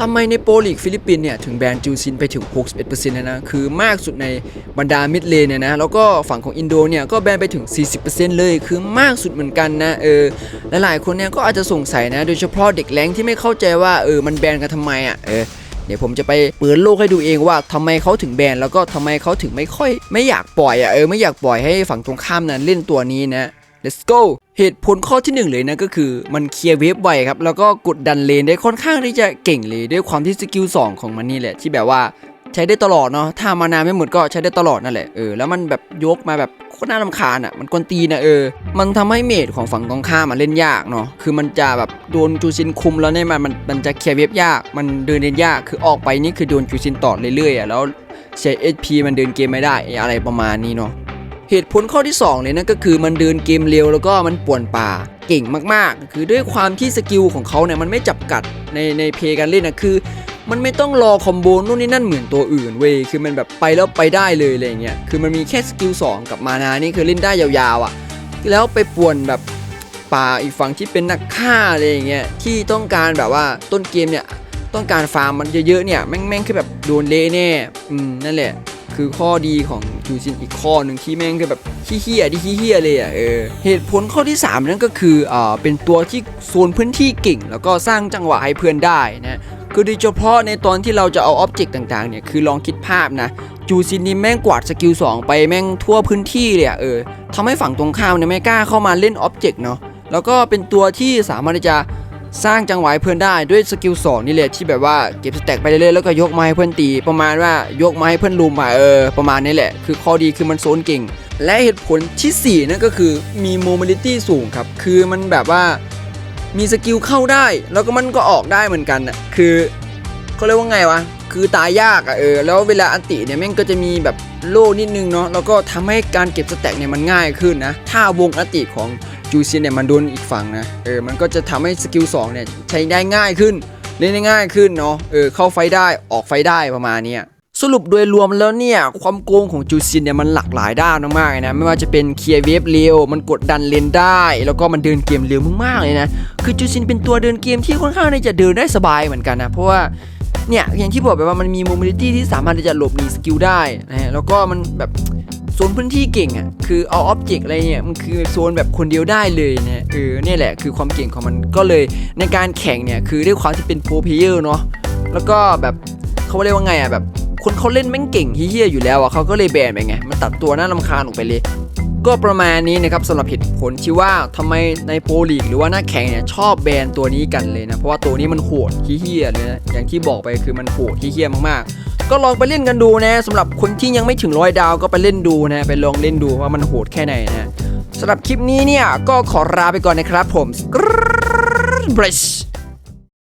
ทำไมในโปรลีกฟิลิปปินเนี่ย ถึงแบนจูซินไปถึง 61%เลยนะ คือมากสุดในบรรดามิดเลนเนี่ยนะ แล้วก็ฝั่งของอินโดเนี่ย ก็แบนไปถึง 40%เลย คือมากสุดเหมือนกันนะ เออและหลายคนเนี่ย ก็อาจจะสงสัยนะ โดยเฉพาะเด็กแรงที่ไม่เข้าใจว่า เออ มันแบนกันทำไมอะ เออเดี๋ยวผมจะไปเปิดโลกให้ดูเองว่าทำไมเขาถึงแบนแล้วก็ทำไมเขาถึงไม่ค่อย ไม่อยากปล่อยอะเออไม่อยากปล่อยให้ฝั่งตรงข้ามนั้นเล่นตัวนี้นะ let's go เหตุผลข้อที่หนึ่งเลยนะก็คือมันเคลียร์เวฟไวครับ แล้วก็กดดันเลนได้ค่อนข้างที่จะเก่งเลยด้วยความที่สกิล2ของมันนี่แหละ ที่แบบว่าใช้ได้ตลอดเนาะถ้ามานาไม่หมดก็ใช้ได้ตลอดนั่นแหละเออแล้วมันแบบยกมาแบบโคตรน่ารำคาญอะมันกวนตีนะเออ มันทำให้เมดของฝั่งตรงข้ามมาเล่นยากเนาะคือมันจะแบบโดนจูซินคุมแล้วเนี่ยมันมันมันจะเคลียร์เวฟยาก มันเดินเล่นยากคือออกไปนี่คือโดนจูซินต่อเรื่อยๆอะแล้วใช้ HP มันเดินเกมไม่ได้อะไรประมาณนี้เนาะ เหตุผลข้อที่2เลยนั่นก็คือมันเดินเกมเร็วแล้วก็มันป่วนป่าเก่งมากๆ คือด้วยความที่สกิลของเขาเนี่ยมันไม่จับกัดในในเพลย์การเล่นนะคือ มันไม่ต้องรอคอมโบนู่นนี่นั่นเหมือนตัวอื่นเว้ยคือมันแบบไปแล้วไปได้เลยอะไรเงี้ยคือมันมีแค่สกิล2กับมานานี่คือเล่นได้ยาวๆอะ แล้วไปป่วนแบบป่าอีกฝั่งที่เป็นนักฆ่าอะไรเงี้ยที่ต้องการแบบว่าต้นเกมเนี่ยต้องการฟาร์มมันเยอะๆเนี่ยแม่งแม่งคือแบบโดนเละแน่อืมนั่นแหละ คือข้อดีของจูซินอีกข้อหนึ่งที่แม่งคือแบบขี้เหี้ยที่ขี้เหี้ยเลยอะเออเหตุผลข้อที่ 3 นั่นก็คืออ่าเป็นตัวที่โซนพื้นที่เก่ง แล้วก็สร้างจังหวะให้เพื่อนได้นะคือโดยเฉพาะในตอนที่เราจะเอาอ็อบเจกต์ต่างๆเนี่ยคือลองคิดภาพนะจูซินนี่แม่งกวาดสกิล2ไปแม่งทั่วพื้นที่เลยอะเออทำให้ฝั่งตรงข้ามเนี่ยไม่กล้าเข้ามาเล่นอ็อบเจกต์เนาะแล้วก็เป็นตัวที่สามารถที่จะ สร้างจังหวะเพื่อนได้ด้วยสกิล2นี่แหละที่แบบว่าเก็บสแต็กไปเรื่อยๆแล้วก็ยกมาให้เพื่อนตี ประมาณว่ายกมาให้เพื่อนลุมอะเออประมาณนี้แหละ คือข้อดีคือมันโซนเก่ง และเหตุผลที่ 4นั่นก็คือมีโมบิลิตี้สูงครับ คือมันแบบว่ามีสกิลเข้าได้ แล้วก็มันก็ออกได้เหมือนกันอะคือ เขาเรียกว่าไงวะ คือตายยากอะเออ แล้วเวลาอันติเนี่ยแม่งก็จะมีแบบโล่นิดนึงเนาะ แล้วก็ทำให้การเก็บสแต็กเนี่ยมันง่ายขึ้นนะ ถ้าวงอันติของจูเซียนเนี่ยมันโดนอีกฝั่งนะ เออ มันก็จะทำให้สกิล2เนี่ยใช้ได้ง่ายขึ้น เล่นได้ง่ายขึ้นเนาะ เออ เข้าไฟได้ออกไฟได้ประมาณนี้สรุปโดยรวมแล้วเนี่ย ความโกงของจูซียนเนี่ยมันหลากหลายด้านมากๆเลยนะ ไม่ว่าจะเป็นเคลียร์เวฟเร็ว มันกดดันเลนได้ แล้วก็มันเดินเกมเร็วมากๆเลยนะ คือจูซียนเป็นตัวเดินเกมที่ค่อนข้างที่จะเดินได้สบายเหมือนกันนะ เพราะว่า เนี่ยอย่างที่บอกไปว่ามันมีโมบิลิตี้ที่สามารถที่จะหลบหนีสกิลได้นะฮะแล้วก็มันแบบโซนพื้นที่เก่งอะคือเอาอ็อบเจกต์อะไรเนี่ยมันคือโซนแบบคนเดียวได้เลยนะเออเนี่ยแหละคือความเก่งของมันก็เลยในการแข่งเนี่ยคือด้วยความที่เป็นโปรเพเยอร์เนาะแล้วก็แบบเขาเรียกว่าไงอะแบบคนเขาเล่นแม่งเก่งเฮี้ยอยู่แล้วอะเขาก็เลยแบนไปไงมันตัดตัวน่ารำคาญออกไปเลย ก็ประมาณนี้นะครับสำหรับเหตุผลที่ว่าทำไมในโปรลีกหรือว่าหน้าแข่งเนี่ยชอบแบรนด์ตัวนี้กันเลยนะเพราะว่าตัวนี้มันโหดเฮี้ยเลยนะอย่างที่บอกไปคือมันโหดเฮี้ยมากๆ ก็ลองไปเล่นกันดูนะสำหรับคนที่ยังไม่ถึงร้อยดาวก็ไปเล่นดูนะไปลองเล่นดูว่ามันโหดแค่ไหนนะสำหรับคลิปนี้เนี่ยก็ขอลาไปก่อนนะครับผมบริช